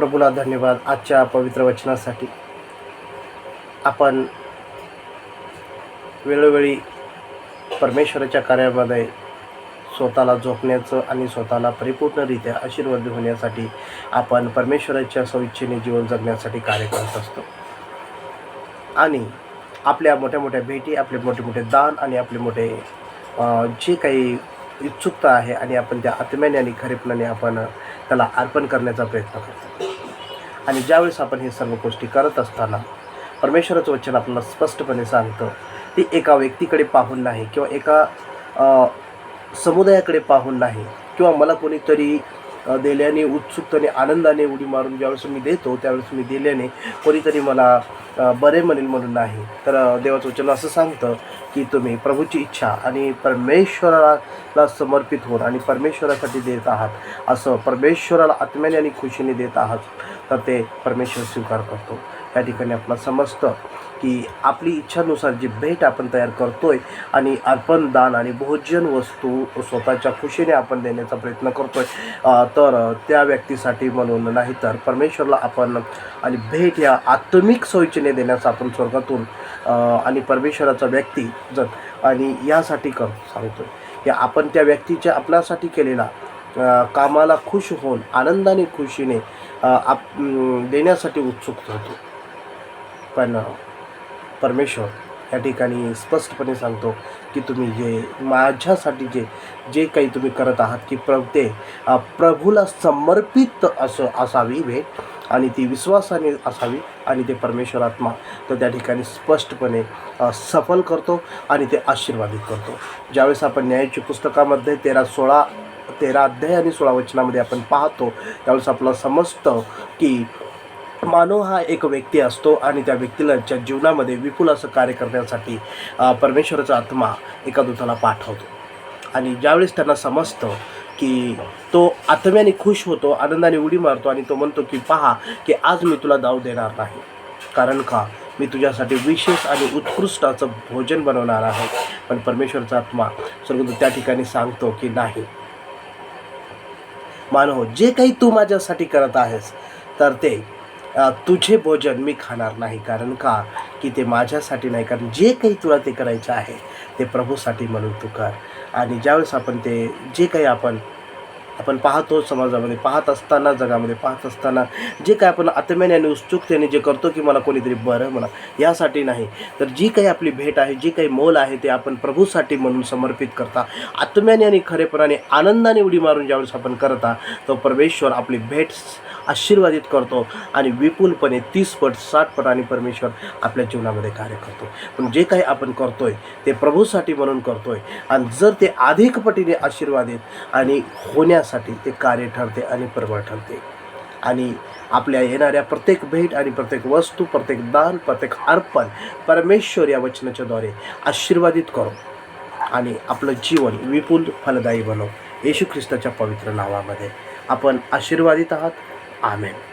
प्रभूला धन्यवाद आजच्या पवित्र वचनासाठी. आपण वेळोवेळी परमेश्वराच्या कार्यामध्ये स्वतःला झोपण्याचं आणि स्वतःला परिपूर्णरित्या आशीर्वाद होण्यासाठी आपण परमेश्वराच्या स्वइच्छेने जीवन जगण्यासाठी कार्य करत असतो. आणि आपल्या मोठ्या मोठ्या भेटी आपले मोठे मोठे दान आणि आपले मोठे जे काही इत्सुकता आहे आणि आपण त्या आत्म्याने आणि खरेपणाने आपण त्याला अर्पण करण्याचा प्रयत्न करतो. आणि ज्यावेळेस आपण हे सर्व गोष्टी करत असताना परमेश्वराचं वचन आपल्याला स्पष्टपणे सांगतं ती एका व्यक्तीकडे पाहून नाही किंवा एका समुदायाकडे पाहून नाही किंवा मला कोणीतरी दिल्याने उत्सुकतेने आनंदाने उडी मारून ज्यावेळेस मी देतो त्यावेळेस मी दिल्याने कोणीतरी मला बरे म्हणेल म्हणून नाही. तर देवाचं वचन असं सांगतं की तुम्ही प्रभूची इच्छा आणि परमेश्वराला समर्पित होऊन आणि परमेश्वरासाठी देत आहात. असं परमेश्वराला आत्म्याने आणि खुशीने देत आहात. तर ते परमेश्वर स्वीकार करतो. या ठिकाणी आपल्याला समजतं की आपली इच्छानुसार जी भेट आपण तयार करतोय आणि अर्पण दान आणि भोजन वस्तू स्वतःच्या खुशीने आपण देण्याचा प्रयत्न करतोय आहे तर त्या व्यक्तीसाठी म्हणून नाही तर परमेश्वरला आपण आणि भेट या आत्मिक सोयीचेने देण्याचा आपण स्वर्गातून आणि परमेश्वराचा व्यक्ती जर आणि यासाठी कर सांगतोय की आपण त्या व्यक्तीच्या आपल्यासाठी केलेला कामाला खुश होऊन आनंदाने खुशीने आप देण्यासाठी उत्सुक होतो. पण परमेश्वर या ठिकाणी स्पष्टपणे सांगतो की तुम्ही जे माझ्यासाठी जे जे काही तुम्ही करत आहात की प्र ते प्रभूला समर्पित असं असावी भेट आणि ती विश्वासाने असावी आणि ते परमेश्वर आत्मा तर त्या ठिकाणी स्पष्टपणे सफल करतो आणि ते आशीर्वादित करतो. ज्यावेळेस आपण न्यायाची पुस्तकामध्ये तेरा सोळा तेरा अध्याय आणि सोळा वचनामध्ये आपण पाहतो त्यावेळेस आपल्याला समजतं की मानव हा एक व्यक्ती असतो आणि त्या व्यक्तीलाच्या जीवनामध्ये विपुल असं कार्य करण्यासाठी परमेश्वराचा आत्मा एका दूताला पाठवतो. आणि ज्यावेळेस त्यांना समजतं की तो आत्म्याने खुश होतो आनंदाने उडी मारतो आणि तो म्हणतो की पहा की आज मी तुला दाव देणार नाही. कारण का? मी तुझ्यासाठी विशेष आणि उत्कृष्ट असं भोजन बनवणार आहे. पण परमेश्वरचा आत्मा स्वर्गदूत त्या ठिकाणी सांगतो की नाही. मानव जे काही तू माझ्यासाठी करत आहेस तर ते तुझे भोजन मी खाणार नाही. कारण का? की ते माझ्यासाठी नाही कारण जे काही तुला ते करायचं आहे ते प्रभूसाठी म्हणून तू कर. आणि ज्यावेळेस आपण ते जे काही आपण आपण पाहतो समाजामध्ये पाहत असताना जगामध्ये पाहत असताना जे काही आपण आत्म्याने आणि उत्सुकतेने जे करतो की मला कोणीतरी बरं म्हणा यासाठी नाही. तर जी काही आपली भेट आहे जी काही मोल आहे ते आपण प्रभूसाठी म्हणून समर्पित करता. आत्म्याने आणि खरेपणाने आनंदाने उडी मारून ज्यावेळेस आपण करता तो परमेश्वर आपली भेट आशीर्वादित करतो आणि विपुलपणे तीस पट साठ पट आणि परमेश्वर आपल्या जीवनामध्ये कार्य करतो. पण जे काही आपण करतोय ते प्रभूसाठी म्हणून करतोय आणि जर ते अधिक पटीने आशीर्वादित आणि होण्यासाठी ते कार्य ठरते आणि प्रबळ ठरते. आणि आपल्या येणाऱ्या प्रत्येक भेट आणि प्रत्येक वस्तू प्रत्येक दान प्रत्येक अर्पण परमेश्वर या वचनाच्याद्वारे आशीर्वादित करो आणि आपलं जीवन विपुल फलदायी बनव. येशू ख्रिस्ताच्या पवित्र नावामध्ये आपण आशीर्वादित आहात. Amen.